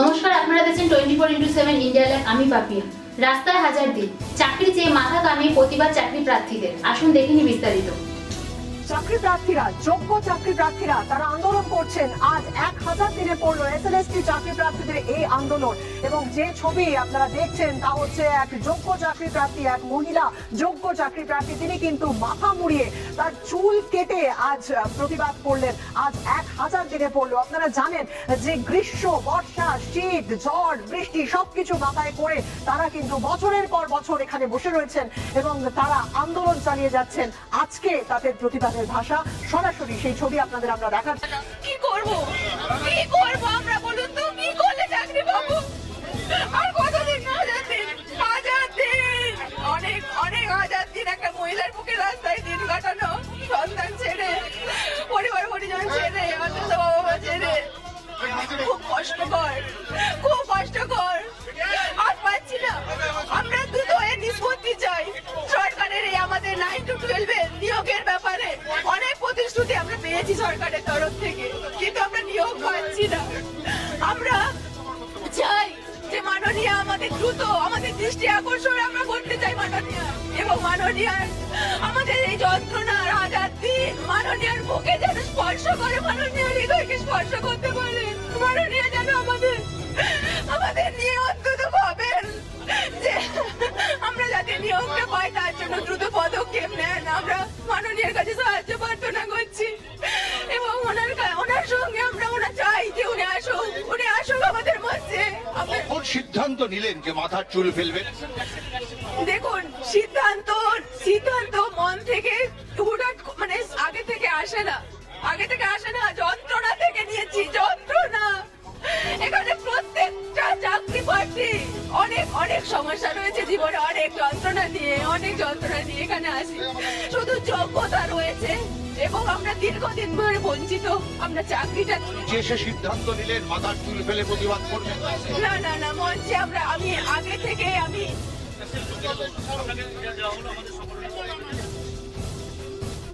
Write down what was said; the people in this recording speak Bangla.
নমস্কার, আপনারা দেখছেন twenty four into seven India live আমি পাপিয়া রাস্তায় হাজার দিন, চাকরি চেয়ে মাথা কামিয়ে প্রতিবাদ চাকরি প্রার্থীদের। আসুন দেখিনি বিস্তারিত। চাকরি প্রার্থীরা যোগ্য চাকরি প্রার্থীরা তারা আন্দোলন করছেন। আজ এক হাজার দিনে পড়ল এস এল চাকরি প্রার্থীদের এই আন্দোলন। এবং যে ছবি আপনারা দেখছেন তা হচ্ছে এক যোগ্য চাকরি প্রার্থী এক মহিলা যোগ্য চাকরি প্রার্থী তিনি কিন্তু মাথা মুড়িয়ে তার চুল কেটে আজ প্রতিবাদ করলেন। আজ এক হাজার দিনে পড়ল। আপনারা জানেন যে গ্রীষ্ম, বর্ষা, শীত, ঝড়, বৃষ্টি সবকিছু মাথায় করে তারা কিন্তু বছরের পর বছর এখানে বসে রয়েছেন এবং তারা আন্দোলন চালিয়ে যাচ্ছেন। আজকে তাদের প্রতিবাদের ভাষা, সরাসরি সেই ছবি আপনাদের আমরা দেখার কি করব? কি করব আমরা বলুন তো? কি করলে চাকরি পাবো? আর কতদিন দিন? অনেক অনেক হাজার দিন একটা মহিলার বুকে রাস্তায় দিন কাটানো। নাইন টু টুয়েলভে নিয়োগের ব্যাপারে অনেক প্রতিশ্রুতি আমরা পেয়েছি সরকারের তরফ থেকে, কিন্তু আমরা নিয়োগ পাচ্ছি না। আমরা চাই যে মাননীয় আমাদের দ্রুত আমাদের দৃষ্টি আকর্ষণ আমরা করতে চাই মাননীয়। এবং মাননীয় আমাদের এই যন্ত্রণার হাজার দিন মাননীয়ার বুকে যেন স্পর্শ করে মাননীয় হৃদয়কে স্পর্শ করতে পারে মাননীয় যেন নিলেন যে মাথার চুল ফেলবেন? দেখুন, সিদ্ধান্ত সিদ্ধান্ত মন থেকে হুটহাট ক- মানে আগে থেকে আসে না। আগে থেকে আসে না, যন্ত্রণা থেকে নিয়েছি, যন্ত্রণা। এখানে প্রত্যেকটা চাকরি প্রার্থী অনেক অনেক সমস্যা রয়েছে জীবনে, অনেক যন্ত্রণা নিয়ে, অনেক যন্ত্রণা নিয়ে এখানে আসি। শুধু যোগ্যতা রয়েছে এবং আমরা দীর্ঘদিন ধরে বঞ্চিত। আমরা চাকরিটা যে সে সিদ্ধান্ত নিলেন মাথার চুল ফেলে প্রতিবাদ করবেন না না না মঞ্চে আমরা আমি আগে থেকে আমি